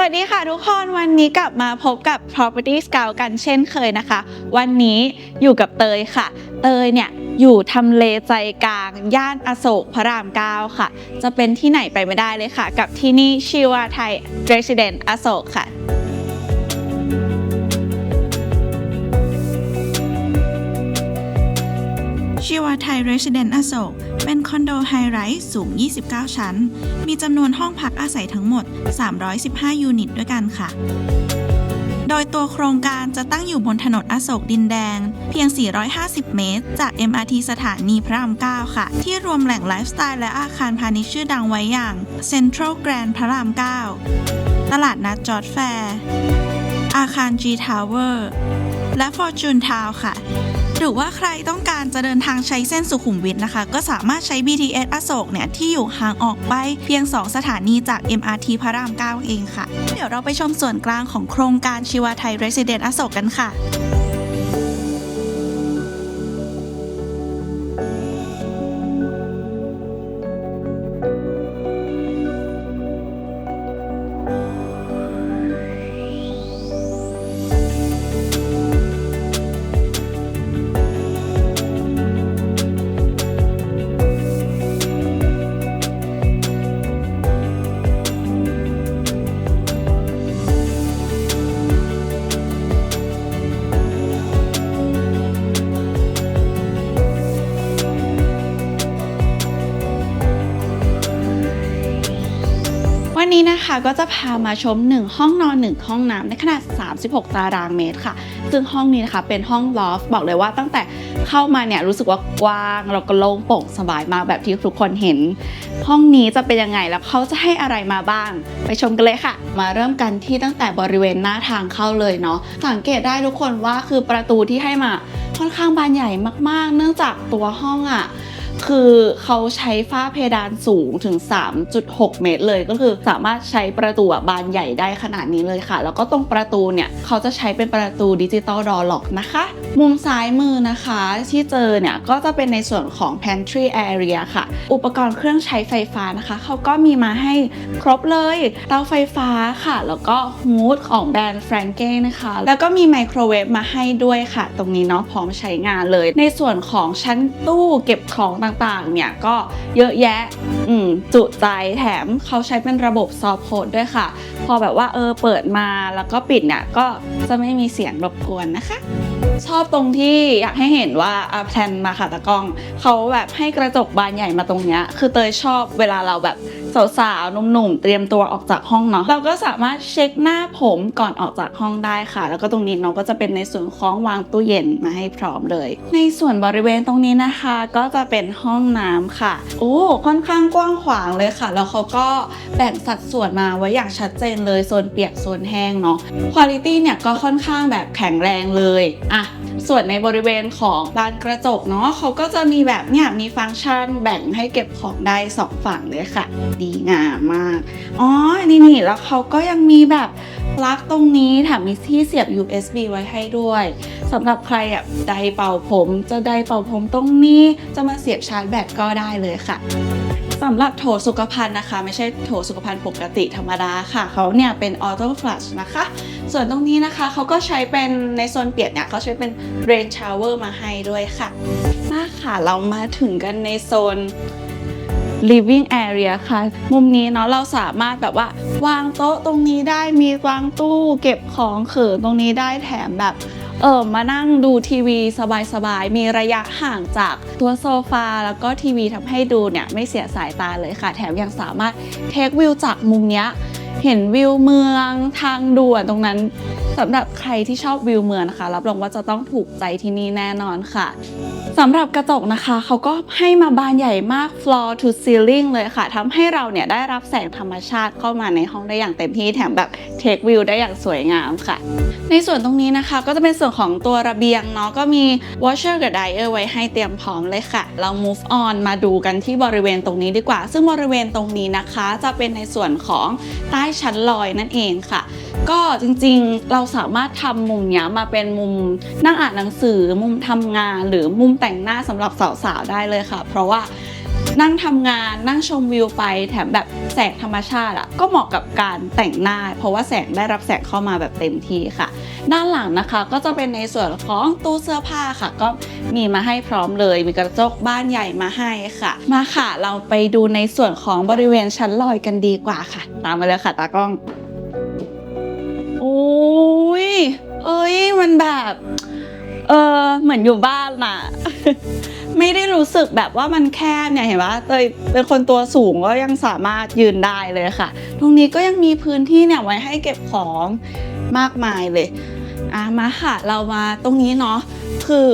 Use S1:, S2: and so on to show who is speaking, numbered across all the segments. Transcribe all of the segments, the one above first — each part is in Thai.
S1: วัสดีค่ะทุกคนวันนี้กลับมาพบกับ Property Scout กันเช่นเคยนะคะ วันนี้อยู่กับเตยค่ะ เตยเนี่ยอยู่ทำเลใจกลาง ย่านอโศกพระราม9ค่ะ จะเป็นที่ไหนไปไม่ได้เลยค่ะ กับที่นี่ชิวาไทย Resident อโศกค่ะ
S2: ชิวาไทยเรสเดนต์อโศก เป็นคอนโดไฮไรส์สูง 29 ชั้น มีจำนวนห้องพักอาศัยทั้งหมด 315 ยูนิตด้วยกันค่ะ โดยตัวโครงการจะตั้งอยู่บนถนนอโศกดินแดง เพียง 450 เมตร จาก MRT สถานีพระราม 9 ค่ะ ที่รวมแหล่งไลฟ์สไตล์และอาคารพาณิชย์ชื่อดังไว้อย่าง Central Grand พระราม 9 ตลาดนัดจอร์ดแฟร์ อาคาร G Tower และ Fortune Town ค่ะ หรือว่าใครต้องการจะเดินทางใช้เส้นสุขุมวิทนะคะ ก็สามารถใช้ BTS อโศกเนี่ยที่อยู่ห่างออกไปเพียง 2 สถานีจาก MRT พระราม 9 เองค่ะ เดี๋ยวเราไปชมส่วนกลางของโครงการชีวาไทย Resident อโศกกันค่ะ
S1: นี้นะคะก็จะพามาชม 1 ห้องนอน 1 ห้องน้ำในขนาด 36 ตารางเมตรค่ะ ซึ่งห้องนี้นะคะเป็นห้องลอฟบอกเลยว่าตั้งแต่เข้ามาเนี่ยรู้สึกว่ากว้างแล้วก็โล่งโปร่งสบายมากแบบที่ทุกคนเห็น ห้องนี้จะเป็นยังไงแล้วเขาจะให้อะไรมาบ้าง ไปชมกันเลยค่ะ มาเริ่มกันที่ตั้งแต่บริเวณหน้าทางเข้าเลยเนาะสังเกตได้ทุกคนว่าคือประตูที่ให้มาค่อนข้างบานใหญ่มากๆ เนื่องจากตัวห้องอะ คือเขาใช้ฝ้าเพดานสูงถึง 3.6 เมตรเลย ก็คือสามารถใช้ประตูบานใหญ่ได้ขนาดนี้เลยค่ะ แล้วก็ตรงประตูเนี่ยเขาจะใช้เป็นประตูดิจิตอลดอร์ล็อกนะคะ มุมซ้ายมือนะคะที่เจอเนี่ยก็จะเป็นในส่วนของ pantry area ค่ะ อุปกรณ์เครื่องใช้ไฟฟ้านะคะ เขาก็มีมาให้ครบเลย เตาไฟฟ้าค่ะ แล้วก็ฮูดของแบรนด์แฟรงเก้นะคะ แล้วก็มีไมโครเวฟมาให้ด้วยค่ะ ตรงนี้เนาะพร้อมใช้งานเลย ในส่วนของชั้นตู้เก็บของต่างๆ เนี่ยก็เยอะแยะจุใจแถมเขาใช้เป็นระบบซอฟต์โคดด้วยค่ะ พอแบบว่าเออเปิดมาแล้วก็ปิดเนี่ยก็จะไม่มีเสียงรบกวนนะคะ ชอบตรงที่อยากให้เห็นว่าอาแพลนมาค่ะตะกล้อง เขาแบบให้กระจกบานใหญ่มาตรงเนี้ยคือเตยชอบเวลาเราแบบ สาวๆหนุ่มๆเตรียมตัวออกจากห้องเนาะเราก็สามารถเช็คหน้าผมก่อนออกจากห้องได้ค่ะ แล้วก็ตรงนี้เนาะก็จะเป็นในส่วนของวางตู้เย็นมาให้พร้อมเลย ในส่วนบริเวณตรงนี้นะคะ ก็จะเป็นห้องน้ำค่ะ โอ้ค่อนข้างกว้างขวางเลยค่ะ แล้วเขาก็แบ่งสัดส่วนมาไว้อย่างชัดเจนเลยโซนเปียกโซนแห้งเนาะคุณภาพเนี่ยก็ค่อนข้างแบบแข็งแรงเลยอะ ส่วนในบริเวณของบานกระจกเนาะเขาก็จะมีแบบเนี่ยมีฟังก์ชันแบ่งให้เก็บของได้สองฝั่งเลยค่ะ ดีงามมากอ๋อนี่นี่แล้วเขาก็ยังมีแบบปลั๊กตรงนี้แถมมีที่เสียบ USB ไว้ให้ด้วยสำหรับใครอะไดเป่าผมจะไดเป่าผมตรงนี้จะมาเสียบชาร์จแบตก็ได้เลยค่ะสำหรับโถสุขภัณฑ์นะคะ ไม่ใช่โถสุขภัณฑ์ปกติธรรมดาค่ะ เขาเนี่ยเป็นออโต้ฟลัชนะคะ ส่วนตรงนี้นะคะเขาก็ใช้เป็นในโซนเปียกเนี่ยเขาใช้เป็น rain shower มาให้ด้วยค่ะมาค่ะเรามาถึงกันในโซน living area ค่ะ มุมนี้เนาะเราสามารถแบบว่าวางโต๊ะตรงนี้ได้มีวางตู้เก็บของเขินตรงนี้ได้แถมแบบเออมานั่งดูทีวีสบายๆ มีระยะห่างจากตัวโซฟาแล้วก็ทีวีทำให้ดูเนี่ยไม่เสียสายตาเลยค่ะ แถมยังสามารถเทควิวจากมุมเนี้ย เห็นวิวเมืองทางด่วนตรงนั้นสำหรับใครที่ชอบวิวเมืองนะคะ รับรองว่าจะต้องถูกใจที่นี่แน่นอนค่ะ สำหรับกระจกนะคะเขาก็ให้มาบานใหญ่มาก floor to ceiling เลยค่ะทำให้เราเนี่ยได้รับแสงธรรมชาติเข้ามาในห้องได้อย่างเต็มที่แถมแบบเทควิวได้อย่างสวยงามค่ะ ในส่วนตรงนี้นะคะก็จะเป็นส่วนของตัวระเบียงเนาะก็มี washer กับ dryer ไว้ให้เตรียมพร้อมเลยค่ะ เรา move on มาดูกันที่บริเวณตรงนี้ดีกว่า ซึ่งบริเวณตรงนี้นะคะ จะเป็นในส่วนของใต้ชั้นลอยนั่นเองค่ะ ก็จริงๆ เราสามารถทำมุมเนี้ยมาเป็นมุมนั่งอ่านหนังสือ มุมทำงาน หรือมุมแต่งหน้าสำหรับสาวๆได้เลยค่ะ เพราะว่านั่งทำงานนั่งชมวิวไปแถมแบบแสงธรรมชาติอะก็เหมาะกับการแต่งหน้า เพราะว่าแสงได้รับแสงเข้ามาแบบเต็มที่ค่ะ ด้านหลังนะคะก็จะเป็นในส่วนของตู้เสื้อผ้าค่ะ ก็มีมาให้พร้อมเลย มีกระจกบ้านใหญ่มาให้ค่ะ มาค่ะเราไปดูในส่วนของบริเวณชั้นลอยกันดีกว่าค่ะ ตามมาเลยค่ะตากล้อง เอ้ยมันแบบ เออเหมือนอยู่บ้านน่ะ ไม่ได้รู้สึกแบบว่ามันแคบเนี่ยเห็นปะเตยเป็นคนตัวสูงก็ยังสามารถยืนได้เลยค่ะ ตรงนี้ก็ยังมีพื้นที่เนี่ยไว้ให้เก็บของมากมายเลยอะมาค่ะเรามาตรงนี้เนาะคือ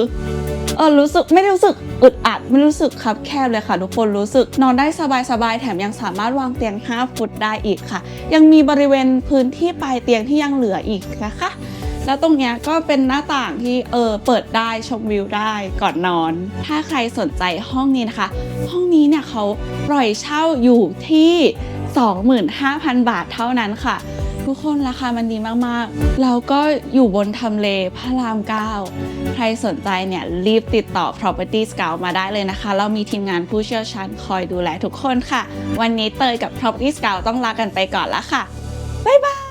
S1: เออรู้สึกไม่รู้สึกอึดอัดไม่รู้สึกคับแคบเลยค่ะทุกคนรู้สึกนอนได้สบายๆแถมยังสามารถวางเตียง 5 ฟุตได้อีกค่ะ ยังมีบริเวณพื้นที่ปลายเตียงที่ยังเหลืออีกนะคะแล้วตรงเนี้ยก็เป็นหน้าต่างที่เออเปิดได้ชมวิวได้ก่อนนอน ถ้าใครสนใจห้องนี้นะคะ ห้องนี้เนี่ยเขาปล่อยเช่าอยู่ที่ 25,000 บาทเท่านั้นค่ะ ทุกคนราคามันดีมากๆ เราก็อยู่บนทำเลพระราม9ใครสนใจเนี่ยรีบติดต่อ Property Scout มาได้เลยนะคะ เรามีทีมงานผู้เชี่ยวชาญคอยดูแลทุกคนค่ะ วันนี้เตยกับ Property Scout ต้องลากันไปก่อนละค่ะ บ๊ายบาย